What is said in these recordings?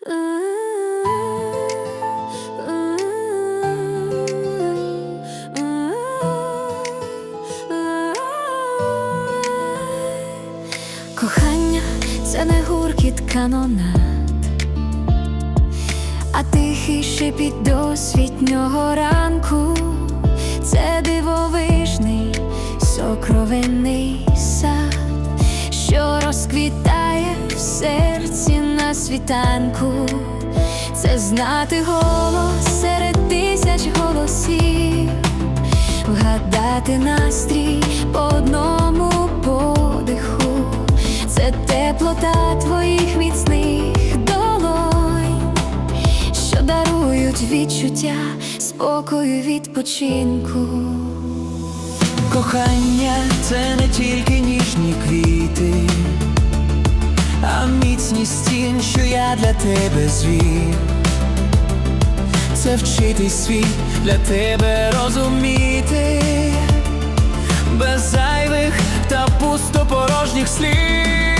Кохання це не гуркіт канонат, а тихий шепіт досвітнього ранку, світанку, це знати голос серед тисяч голосів, вгадати настрій по одному подиху, це теплота твоїх міцних долонь, що дарують відчуття спокою відпочинку. Кохання це не тільки ніжні тебе звіт Це вчити світ для тебе розуміти, без зайвих та пустопорожніх слів.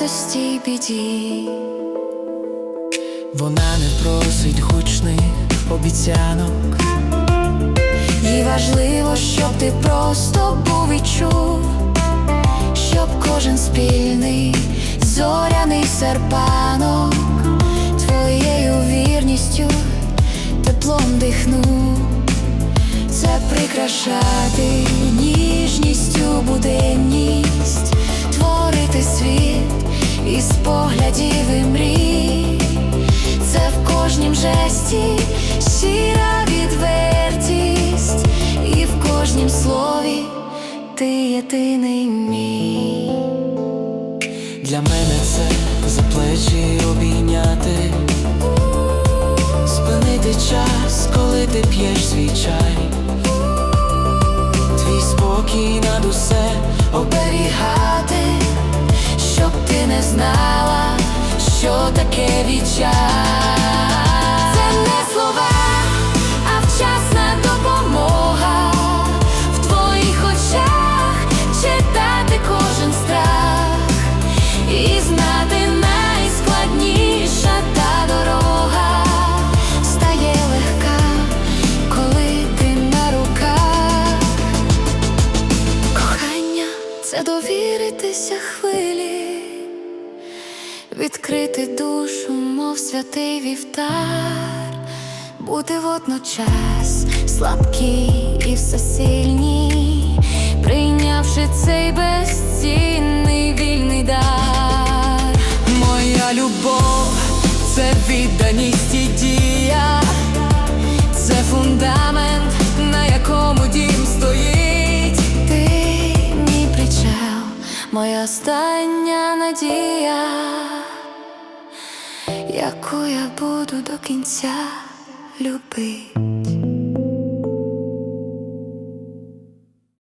Радості й біді. Вона не просить гучних обіцянок. І важливо, щоб ти просто був і чув, щоб кожен спільний зоряний серпанок твоєю вірністю теплом дихнув, це прикрашати ніжністю буденність, поглядів мрій, це в кожнім жесті щира відвертість, і в кожнім слові ти єдиний мій. Для мене це за плечі обійняти, спинити час, коли ти п'єш свій чай, твій спокій над усе оберігати, що. Це не слова, а вчасна допомога в твоїх очах читати кожен страх і знати найскладніша та дорога стає легка, коли ти на руках. Кохання це довіритися хвилі, відкрити душу, мов святий вівтар, бути водночас слабкі і всесильні, прийнявши цей безцінний вільний дар. Моя любов, це відданість і дія, це фундамент, на якому дім стоїть. Ти мій причал, моя остання надія, яку я буду до кінця любити.